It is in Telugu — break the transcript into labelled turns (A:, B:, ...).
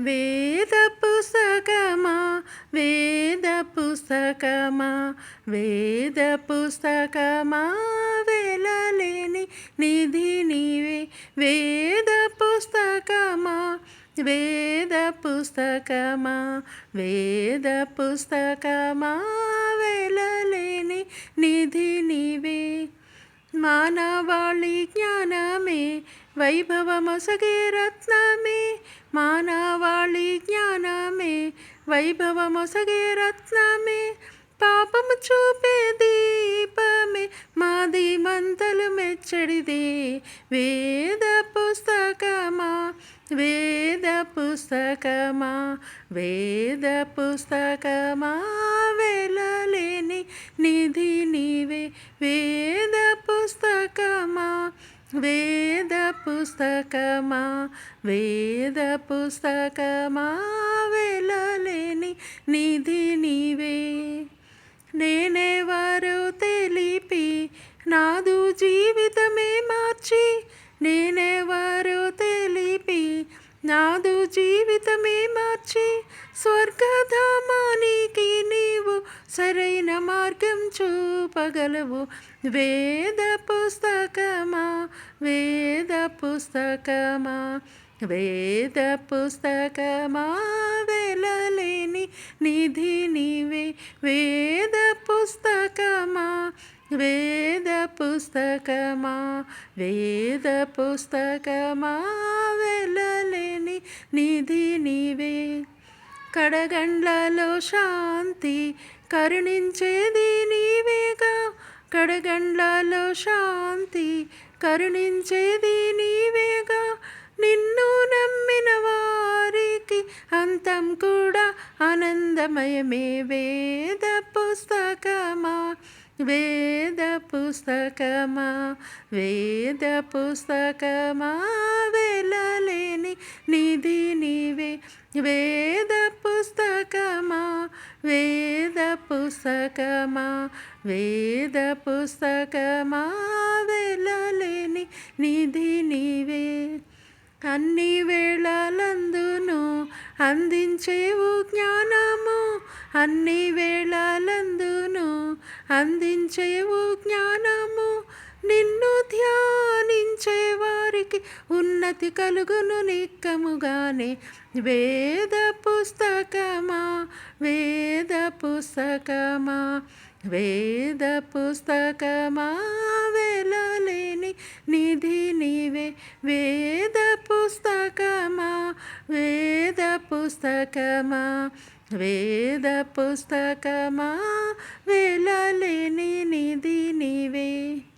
A: వేద పుస్తకమా వేద పుస్తకమా వేద పుస్తకమా వెళ్ళలేని నిధి నీవే. వేద పుస్తకమా వేద పుస్తకమా వేద పుస్తకమా వెళ్ళలేని నిధి నీవే. మానవాళి జ్ఞానమే వైభవమసగే రత్నమే మాన వైభవమొసగే రత్నమే పాపము చూపే దీపమే మాది మంతలు మెచ్చడిది వేద పుస్తకమా వేద పుస్తకమా వేద పుస్తకమా వెళ్ళలేని నిధి నీవే వేద పుస్తకమా వేద పుస్తకమా వేద పుస్తకమా లేని నిధి నీవే. నేనెవరో తెలిపి నాదు జీవితమే మార్చి. నేనెవరో తెలిపి నాదు జీవితమే మార్చి. స్వర్గధామానికి నీవు సరైన మార్గం చూపగలవు. వేద పుస్తకమా వేద పుస్తకమా. వేద పుస్తకమా వెళ్ళలేని నిధి నీవే వేద పుస్తకమా వేద పుస్తకమా వేద పుస్తకమా వెళ్ళలేని నిధి నీవే. కడగండ్లలో శాంతి కరుణించేది నీవేగా కడగండ్లలో శాంతి కరుణించేది నీవేగా నిన్ను ఆనందమయమే వేద పుస్తకమా వేద పుస్తకమా వేద పుస్తకమా వెళ్ళలేని నిధి నీవే. వేద పుస్తకమా వేద పుస్తకమా వేద పుస్తకమా వెళ్ళలేని నిధి నీవే. అన్ని వేళలందు అందించేవు జ్ఞానము అన్ని వేళలందును. అందించేవు జ్ఞానము నిన్ను ధ్యానించే వారికి ఉన్నతి కలుగును నిక్కముగానే. వేద పుస్తకమా వేద పుస్తకమా వేద పుస్తకమా వెళ్ళలేని నిధి నీవే. వేద పుస్తకమా? వేద పుస్తకమా? వేలలేని నిధి నివే.